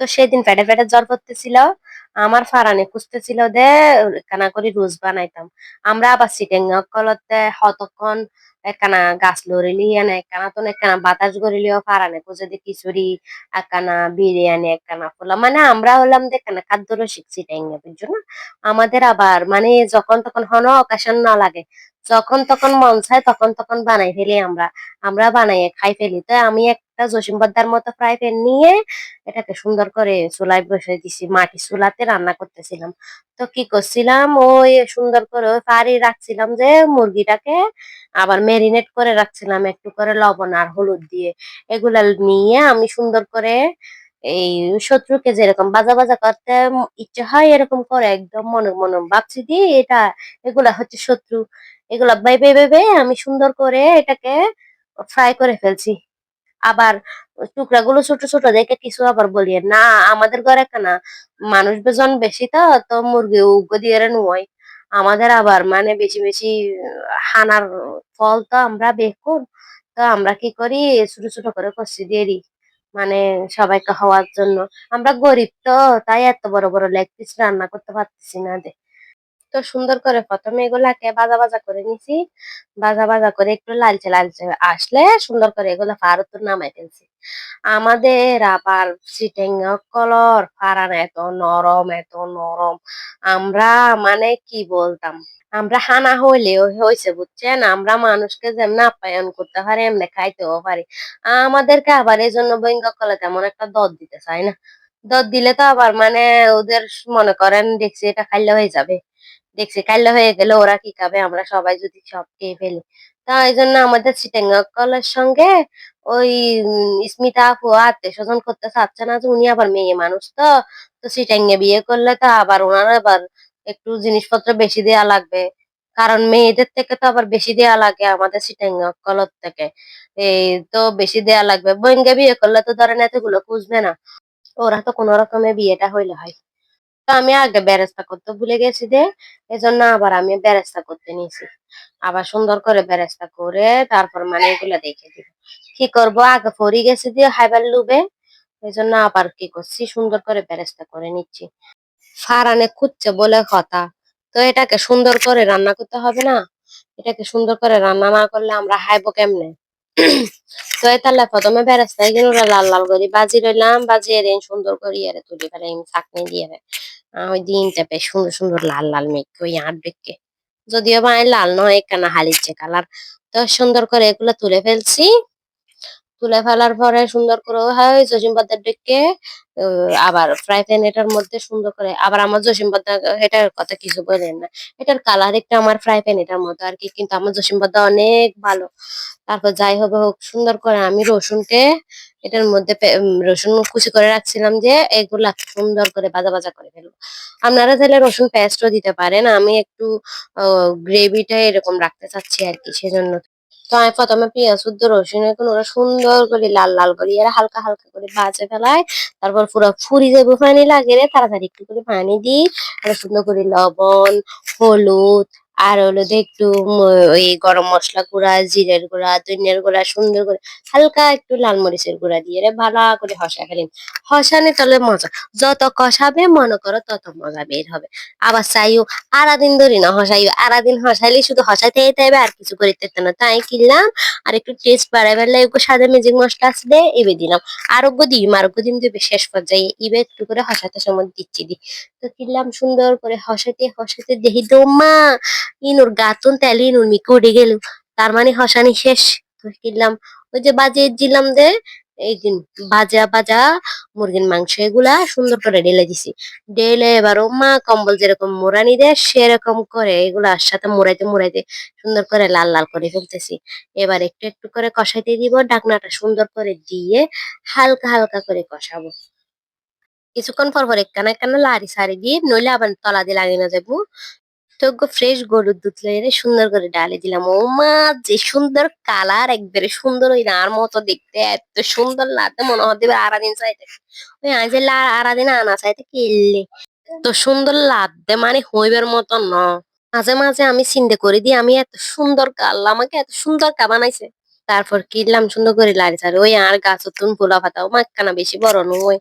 তো সেদিন পেটে ফেটে জ্বর করতেছিল। আমার ফারানে খুঁজতেছিল দে কানা করে রোজ বানাইতাম। আমরা আবার সিটেং কলতে হতক্ষণ একখানা গাছ লড়িলি এনে একখানা তো একখানা বাতাস গড়িলিও ফারানে খুঁজে দি খিচুড়ি একখানা বিরিয়ানি, একখানা পোলা মানে আমরা হলাম দেখখানা খাদ্য রসিক সিটেং না? আমাদের আবার মানে যখন তখন হন অকেশন না লাগে। যখন তখন মন চায় তখন তখন বানাই ফেলি আমরা। আমরা বানাই খাই ফেলি। তো আমি একটা জসিম বদ্দার মতো ফ্রাই প্যান নিয়ে এটাকে সুন্দর করে চুলায় বসে দিছি, মাটি চুলাতে রান্না করতেছিলাম। তো কি করছিলাম? ওই সুন্দর করে পাড়ি রাখছিলাম যে মুরগিটাকে আবার ম্যারিনেট করে রাখছিলাম একটু করে লবণ আর হলুদ দিয়ে। এগুলা নিয়ে আমি সুন্দর করে এই শত্রুকে যেরকম বাজা বাজা করতে ইচ্ছে হয় এরকম করে একদম মনে মনে ভাবছি দি এটা, এগুলা হচ্ছে শত্রু। এগুলা ভেবে ভেবে আমি সুন্দর করে এটাকে ফ্রাই করে ফেলছি। আবার টুকরাগুলো ছোট ছোট দেখে কিছু আবার বলি। না, আমাদের ঘরে না, মানুষ বেজন বেশি তো তো মুরগি উগ্র দিয়ে নুয় আমাদের আবার মানে বেশি বেশি, হানার ফল তো আমরা বেকুন। তো আমরা কি করি, ছোট ছোট করে কষি দিয়ে দিই মানে সবাইকে হওয়ার জন্য। আমরা গরিব তো, তাই এত বড় বড় লেগ পিস রান্না করতে পারতেছি না তো সুন্দর করে প্রথমে এগুলাকে বাজা বাজা করে নিছি। বাজা বাজা করে একটু লালচে লালচে আসলে সুন্দর করে এগুলো ফারত নামাই ফেলছি। আমাদের আবার চিটেং কলর ফারান এত নরম এত নরম। আমরা মানে কি বলতাম? আমরা হানা হইলেও হয়েছে বুঝছেন? আমরা মানুষকে যেমন আপ্যায়ন করতে পারি, এমনি খাইতেও পারি। আমাদেরকে আবার এই জন্য বৈঙ্গ কলে তেমন একটা দর দিতে চায় না। দর দিলে তো আবার মানে ওদের মনে করেন দেখছি এটা খাইলে হয়ে যাবে। দেখছি কাইলে হয়ে গেলে, ওরা কি খাবে? আমরা সবাই যদি সব খেয়ে ফেলি। তা এই জন্য আমাদের চিটাঙ্গা কলের সঙ্গে ওই স্মিতা আপু আত্মীয় স্বজন করতে চাচ্ছে না যে উনি আবার মেয়ে মানুষ তো। তো চিটাঙ্গে বিয়ে করলে তো আবার ওনার আবার একটু জিনিসপত্র বেশি দেয়া লাগবে। কারণ মেয়েদের থেকে তো আবার বেশি দেয়া লাগে আমাদের চিটাঙ্গা কলর থেকে। এই তো বেশি দেয়া লাগবে। বোনকে বিয়ে করলে তো ধরেন এতগুলো খুঁজবে না। ওরা তো কোনো রকমে বিয়েটা হইলে হয়। আমি আগে বেরেস্তা করতে ভুলে গেছি যে, এজন্য আবার আমি বেরেস্তা করতে নিয়েছি। আবার সুন্দর করে বেরেস্তা করে তারপর মানে এগুলো দেখে দিব। কি করব? আগে ফরি গেছে দিয়ে হাইবার লুবে। এই জন্য আবার কি করছি? সুন্দর করে বেরেস্তা করে নিচ্ছি। ফারানে খুঁজছে বলে কথা। তো এটাকে সুন্দর করে রান্না করতে হবে না? এটাকে সুন্দর করে রান্না না করলে আমরা হাইবো কেমনে? তো তাহলে প্রথমে বেরেস্তা এগুলো লাল লাল করে বাজি রইলাম। বাজি এর সুন্দর করে এর তুলি। ফেলে চাকনি দিয়ে ওই দিনটা বেশ সুন্দর সুন্দর লাল লাল মেঘ ওই আট বেগকে। যদিও বা লাল নয় একখানা হালিচ্ছে কালার তো সুন্দর করে এগুলো তুলে ফেলছি। তুলে ফেলার পরে সুন্দর করে হয় জসিম পাতার ডেকে আবার ফ্রাই প্যান এটার মধ্যে সুন্দর করে, আবার আমার জসিম পাতা এটার কথা কিছু বলেন না, এটার কালার একটু আমার ফ্রাই প্যান এটার মতো আর কি, কিন্তু আমার জসিম পাতা অনেক ভালো। তারপর যাই হবে হোক, সুন্দর করে আমি রসুনকে, এটার মধ্যে রসুন কুচি করে রাখছিলাম যে, এগুলা সুন্দর করে ভাজা ভাজা করে ফেলব। আপনারা চাইলে রসুন পেস্টও দিতে পারেন, আমি একটু গ্রেভিটা এরকম রাখতে চাচ্ছি আর কি, সেজন্য তো প্রথমে পেঁয়াজ শুদ্ধ রসুন এখন ওরা সুন্দর করে লাল লাল করে এরা হালকা হালকা করে ভাজে ফেলায়। তারপর পুরো ফুরি যাব পানি লাগে রে, তাড়াতাড়ি একটু করে পানি দিই। আর সুন্দর করে লবণ, হলুদ আর হলো যে একটু ওই গরম মশলা গুঁড়া, জিরের গুঁড়া, ধনিয়ার গুঁড়া, সুন্দর করে হালকা একটু লাল মরিচের গুঁড়া দিয়ে রে ভালো করে হসা ফেলেন হসানে তাহলে মজা। যত কষাবে, মনে করো তত মজা বের হবে। আবার চাইও আরাদিন ধরি না, হসাইও। আরাদিন হসাইলে শুধু হসাইতে হবে আর কিছু করিতে না। তাই কিনলাম, আর একটু টেস্ট বাড়াই ফেললে একটু সাদা ম্যাজিক মশলা আছে দে, এবে দিলাম। আরোগ্য দিই আরোগ্য দিন দেবে শেষ পর্যায়ে। ইবে একটু করে হসাতে সময় দিচ্ছি দি। তো কিনলাম সুন্দর করে হসাতে হসাতে দেখি তো মা ইনুর গাতুন তেল ইনুর মিকে উঠে গেল। তার মানে হসানি শেষ। কিনলাম, ওই যে বাজে দিলাম দে এই ভাজা ভাজা মুরগির মাংস, এগুলা সুন্দর করে ঢেলে দিছি। ঢেলে এবার ও মা কম্বল যেরকম মোড়ানি দেয় সেরকম করে এগুলার সাথে মোড়াইতে মোড়াইতে সুন্দর করে লাল লাল করে ফেলতেছি। এবার একটু একটু করে কষাইতে দিব, ঢাকনাটা সুন্দর করে দিয়ে হালকা হালকা করে কষাবো। কিছুক্ষণ পর পর একখানা একখানা লাড়ি সারি দিয়ে, নইলে আবার তলা দিয়ে লাগিয়ে না যাব। তো ফ্রেশ গরুর দুধ লইরে সুন্দর করে ডালে দিলাম। ও মা, যে সুন্দর কালার একবারে সুন্দর ওই আর মতো দেখতে, এত সুন্দর লাগতে মনে হতে আরাদিন চাইতে। ওই আজ আরাদিন আনা চাইতে কিনলে এত সুন্দর লাগতে মানে হইবার মতো ন। মাঝে মাঝে আমি চিন্তা করে দিই আমি এত সুন্দর কাল আমাকে এত সুন্দর কা বানাইছে। তারপর কিনলাম সুন্দর করে লাড়ি সারি ওই আর গাছ তুন পোলা পাতা, ও একখানা বেশি বড় নয়।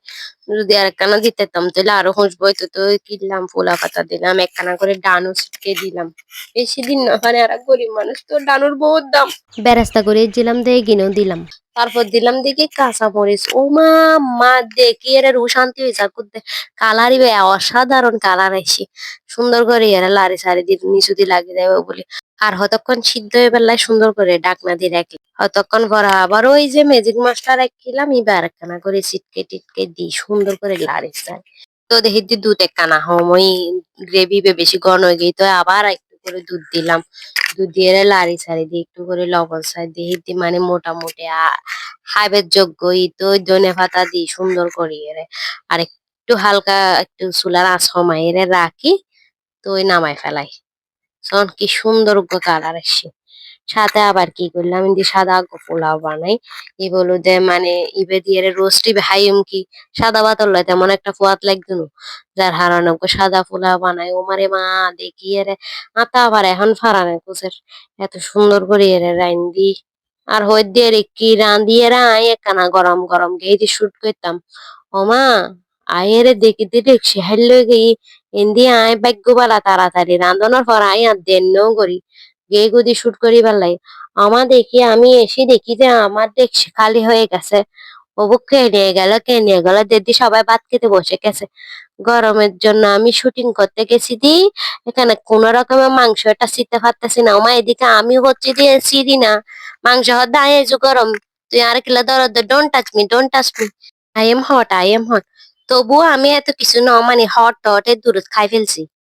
যদি আর একখানা দিতে তাম, তাহলে আরও হসবো। তো তো কিনলাম পোলা পাতা দিলাম, একখানা করে ডানও ছিটকে দিলাম। বেশি দিন না মানে আর গরিব মানুষ তো ডানুর বহুত দাম। বেরাস্তা করে দিলাম দিয়ে কিনেও দিলাম। তারপর দিলাম দেখি কাঁচা মরিচ ও মা মা দেখি এর শান্তি হয়েছে করতে কালারই বে অসাধারণ কালার আসে সুন্দর করে এরা লারি সারি দিয়ে নিচু দিয়ে লাগিয়ে দেবে বলে। আর হতক্ষণ সিদ্ধ হয়ে বেলায় সুন্দর করে ডাকনা দিয়ে রাখি। হতক্ষণ পরে আবার ওই যে ম্যাজিক মশলা রাখিলাম এবার একখানা করে ছিটকে টিটকে দিই, সুন্দর করে লাড়ি সারি তো দেখি দুধ একখানা হম, ওই গ্রেভি বেশি ঘন হয়ে গেই তো আবার একটু করে দুধ দিলাম। দুধ দিয়ে লাড়ি সারি দিয়ে একটু করে লবণ সারি দিয়ে দি মানে মোটামুটি হাইবের যোগ্য তো ধনে পাতা দিই সুন্দর করে এর। আর একটু হালকা একটু চুলার আঁচ কমাই রাখি, তো ওই নামাই ফেলাই। কি সুন্দর কালার আসছে সাথে আবার কি করলাম? যে সাদা পোলাও বানাই। ই বলো যে মানে ইবে দিয়ে রোস্টি হাইম কি? সাদা বাতর লয়, তেমন একটা ফুয়াত লাগতো যার হারানো সাদা পোলাও বানাই। ও মারে মা, দেখি এরে আতা আবার এখন ফারানে কুচের এত সুন্দর করে এরে রাইন দি আর হই দিয়ে রে কি রাঁধিয়ে রাই একখানা গরম গরম গেই যে শুট করতাম। ও মা আয়েরে দেখি দিলে সেহাইল গেই। এন্দি আয় ভাগ্য বালা তাড়াতাড়ি। রাঁধনের পর আই আর দেন করি। গে গুদি শুট করি বেলাই। আমার দেখি, আমি এসে দেখি যে আমার দেখ খালি হয়ে গেছে। ওবু কে নিয়ে গেল কে নিয়ে গেল, দিদি সবাই ভাত খেতে বসে গেছে। গরমের জন্য আমি শুটিং করতে গেছি দি, এখানে কোন রকমের মাংস মাংসটা সিতে পারতেছি না। আমার এদিকে আমি হচ্ছে দিয়ে সিরি না, মাংস দায় গরম। তুই আর কিলা দরদ don't touch me don't touch me I am hot I am hot তবুও আমি এত কিছু ন মানে হট টট এর দূরত খাই ফেলছি।